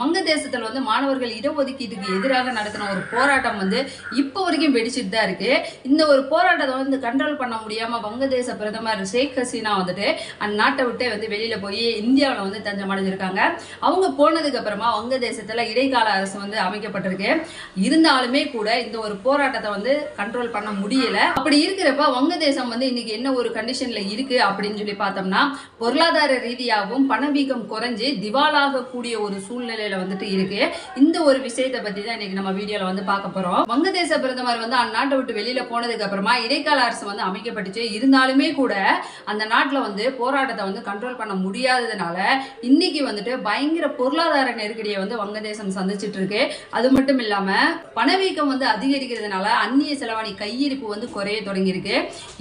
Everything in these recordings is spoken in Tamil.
வங்கதேசத்துல வந்து மாணவர்கள் இடஒதுக்கீட்டுக்கு எதிராக நடத்தின ஒரு போராட்டம் வந்து இப்போ வரைக்கும் வெடிச்சிட்டு தான் இருக்கு. இந்த ஒரு போராட்டத்தை வந்து கண்ட்ரோல் பண்ண முடியாம வங்கதேச பிரதமர் ஷேக் ஹசீனா வந்துட்டு அந்நாட்டை விட்டே விட்டு வந்து வெளியில போய் இந்தியாவில் வந்து தஞ்சம் அடைஞ்சிருக்காங்க அவங்க போனதுக்கு அப்புறமா வங்கதேசத்துல இடைக்கால அரசு வந்து அமைக்கப்பட்டிருக்கு. இருந்தாலுமே கூட இந்த ஒரு போராட்டத்தை வந்து கண்ட்ரோல் பண்ண முடியல. அப்படி இருக்கிறப்ப வங்கதேசம் வந்து இன்னைக்கு என்ன ஒரு கண்டிஷன்ல இருக்கு அப்படின்னு சொல்லி பார்த்தோம்னா பொருளாதார ரீதியாகவும் பணவீக்கம் குறைஞ்சு திவாலாக கூடிய ஒரு சூழ்நிலையில வந்துட்டு இருக்கு. இந்த ஒரு விஷயத்தை பத்தி தான் இன்னைக்கு நம்ம வீடியோல வந்து பார்க்க போறோம். வங்கதேச பிரதமர் வந்து அந்நாட்டை விட்டு வெளியில போனதுக்கு அப்புறமா இடைக்கால அரசு வந்து அமைக்கப்பட்டுச்சு. இருந்தாலுமே கூட அந்த நாட்டுல வந்து போராட்டத்தை வந்து கண்ட்ரோல் பண்ண முடியாததுனால இன்னைக்கு வந்துட்டு பயங்கர பொருளாதார நெருக்கடியை வந்து வங்கதேசம் சந்திச்சிட்டு இருக்கு. அது மட்டும் இல்லாம பணவீக்கம் வந்து அதிகரிக்கிறதுனால அந்நிய செலவாணி கையிருப்பு வந்து குறைய தொடங்கியிருக்கு.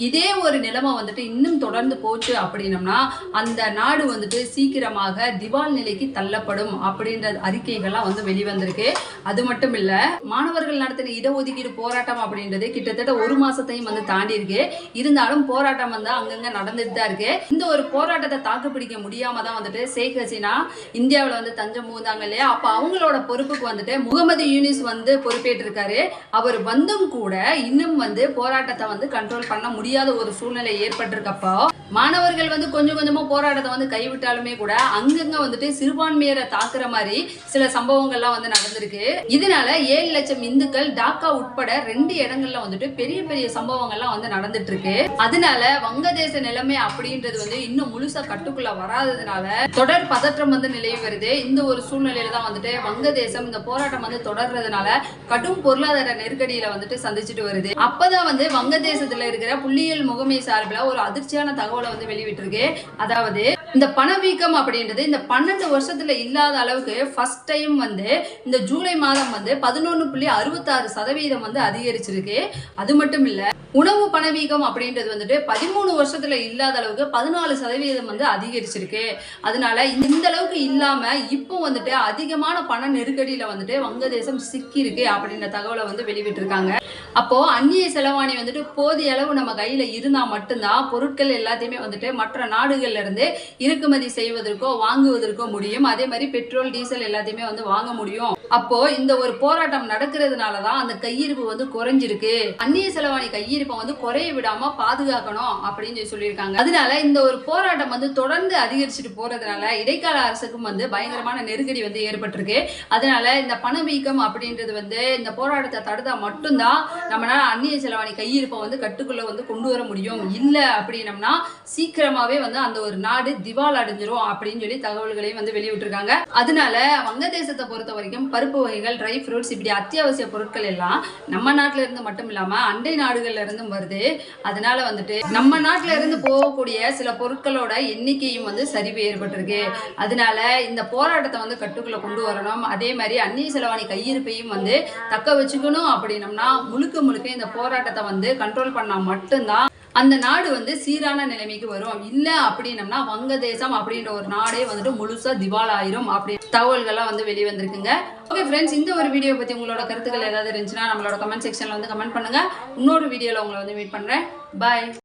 இதே ஒரு நிலைமை வந்துட்டு இன்னும் தொடர்ந்து போச்சு அப்படின்னம்னா அந்த நாடு வந்துட்டு சீக்கிரமாக திவால் நிலைக்கு தள்ளப்படும் அப்படின்றது அறிக்கைகள்லாம் வந்து வெளிவந்திருக்கு. அது மட்டும் இல்ல மாணவர்கள் நடத்தின இடஒதுக்கீடு போராட்டம் அப்படின்றது கிட்டத்தட்ட ஒரு மாசத்தையும் வந்து தாண்டி இருக்கு இருந்தாலும் போராட்டம் வந்து அங்கங்க நடந்துட்டு தான் இருக்கு. இந்த ஒரு போராட்டத்தை தாக்கு பிடிக்க முடியாம தான் வந்துட்டு ஷேக் ஹசீனா இந்தியாவில் வந்து தஞ்சம் மூந்தாங்க இல்லையா? அப்ப அவங்களோட பொறுப்புக்கு வந்துட்டு முகமது யூனிஸ் வந்து பொறுப்பேற்றிருக்காரு. அவர் வந்தும் கூட இன்னும் வந்து போராட்டத்தை வந்து கண்ட்ரோல் பண்ண முடியாத ஒரு சூழ்நிலை ஏற்பட்டிருக்கப்போ மாணவர்கள் வந்து கொஞ்சம் கொஞ்சமா போராட்டத்தை வந்து கைவிட்டாலுமே கூட அங்கங்க வந்துட்டு சிறுபான்மையரை தாக்குற மாதிரி சில சம்பவங்கள்லாம் வந்து நடந்திருக்கு. இதனால ஏழு லட்சம் இந்துக்கள் டாக்கா உட்பட ரெண்டு இடங்கள்ல வந்துட்டு பெரிய பெரிய சம்பவங்கள்லாம் வந்து நடந்துட்டு இருக்கு அதனால வங்கதேச நிலைமை அப்படின்றது வந்து இன்னும் முழுசா கட்டுக்குள்ள வராததுனால தொடர் பதற்றம் வந்து நிலவி வருது. இந்த ஒரு சூழ்நிலையில தான் வந்துட்டு வங்கதேசம் இந்த போராட்டம் வந்து தொடர்றதுனால கடும் பொருளாதார நெருக்கடியில வந்துட்டு சந்திச்சுட்டு வருது. அப்பதான் வந்து வங்கதேசத்துல இருக்கிற புள்ளியியல் முகமை சார்பில் ஒரு அதிர்ச்சியான தகவலை வந்து வெளிவிட்டிருக்கு அதாவது இந்த பணவீக்கம் அப்படின்றது இந்த பன்னெண்டு வருஷத்துல இல்லாத அளவுக்கு ஃபர்ஸ்ட் டைம் வந்து இந்த ஜூலை மாதம் வந்து பதினொன்று புள்ளி அறுபத்தாறு சதவீதம் வந்து அதிகரிச்சிருக்கு. அது மட்டும் இல்லை உணவு பணவீகம் அப்படின்றது வந்துட்டு பதிமூணு வருஷத்துல இல்லாத அளவுக்கு பதினாலு சதவீதம் வந்து அதிகரிச்சிருக்கு. அதனால இந்த அளவுக்கு இல்லாம இப்போ வந்துட்டு அதிகமான பண நெருக்கடியில வந்துட்டு வங்கதேசம் சிக்கியிருக்கு அப்படின்ற தகவலை வந்து வெளிவிட்டிருக்காங்க அப்போ அந்நிய செலவாணி வந்துட்டு போதிய அளவு நம்ம கையில இருந்தா மட்டும்தான் பொருட்கள் எல்லாத்தையுமே வந்துட்டு மற்ற நாடுகள்ல இருந்து இறக்குமதி செய்வதற்கோ வாங்குவதற்கோ முடியும். அதே மாதிரி பெட்ரோல் டீசல் எல்லாத்தையுமே வந்து வாங்க முடியும். அப்போ இந்த ஒரு போராட்டம் நடக்கிறதுனால தான் அந்த கையிருப்பு வந்து குறைஞ்சிருக்கு. அந்நிய செலவாணி கையிருப்பு வந்து குறைய விடாம பாதுகாக்கணும் அப்படின்னு சொல்லி சொல்லியிருக்காங்க. அதனால இந்த ஒரு போராட்டம் வந்து தொடர்ந்து அதிகரிச்சுட்டு போறதுனால இடைக்கால அரசுக்கும் வந்து பயங்கரமான நெருக்கடி வந்து ஏற்பட்டிருக்கு. அதனால இந்த பணவீக்கம் அப்படின்றது வந்து இந்த போராட்டத்தை தடுத்தா மட்டும்தான் நம்மளால அந்நிய செலவாணி கையிருப்பை வந்து கட்டுக்குள்ள வந்து கொண்டு வர முடியும். இல்லை அப்படின்னம்னா சீக்கிரமாவே வந்து அந்த ஒரு நாடு திவால் அடைஞ்சிரும் அப்படின்னு சொல்லி தகவல்களையும் வந்து வெளியிட்டிருக்காங்க. அதனால வங்கதேசத்தை பொறுத்த வரைக்கும் பருப்பு வகைகள் ட்ரை ஃப்ரூட்ஸ் இப்படி அத்தியாவசிய பொருட்கள் எல்லாம் நம்ம நாட்டில இருந்து மட்டும் இல்லாம அண்டை நாடுகள்ல இருந்தும் வருது. அதனால வந்துட்டு நம்ம நாட்டுல இருந்து போகக்கூடிய சில பொருட்களோட எண்ணிக்கையும் வந்து சரிவு ஏற்பட்டிருக்கு. அதனால இந்த போராட்டத்தை வந்து கட்டுக்குள்ள கொண்டு வரணும். அதே மாதிரி அந்நிய செலவாணி கையிருப்பையும் வந்து தக்க வச்சுக்கணும். அப்படின்னம்னா முழுக்க முழுக்க இந்த போராட்டத்தை வந்து கண்ட்ரோல் பண்ணா மட்டும்தான் அந்த நாடு வந்து சீரான நிலைமைக்கு வரும். இல்ல அப்படின்னம்னா வங்கதேசம் அப்படின்ற ஒரு நாடே வந்துட்டு முழுசா திவால் ஆயிரும் அப்படி தகவல்கள்லாம் வந்து வெளிவந்திருக்குங்க ஓகே ஃப்ரெண்ட்ஸ் இந்த ஒரு வீடியோ பத்தி உங்களோட கருத்துக்கள் ஏதாவது இருந்துச்சுன்னா நம்மளோட கமெண்ட் செக்ஷன்ல வந்து கமெண்ட் பண்ணுங்க. இன்னொரு வீடியோல உங்களை வந்து மீட் பண்றேன். பாய்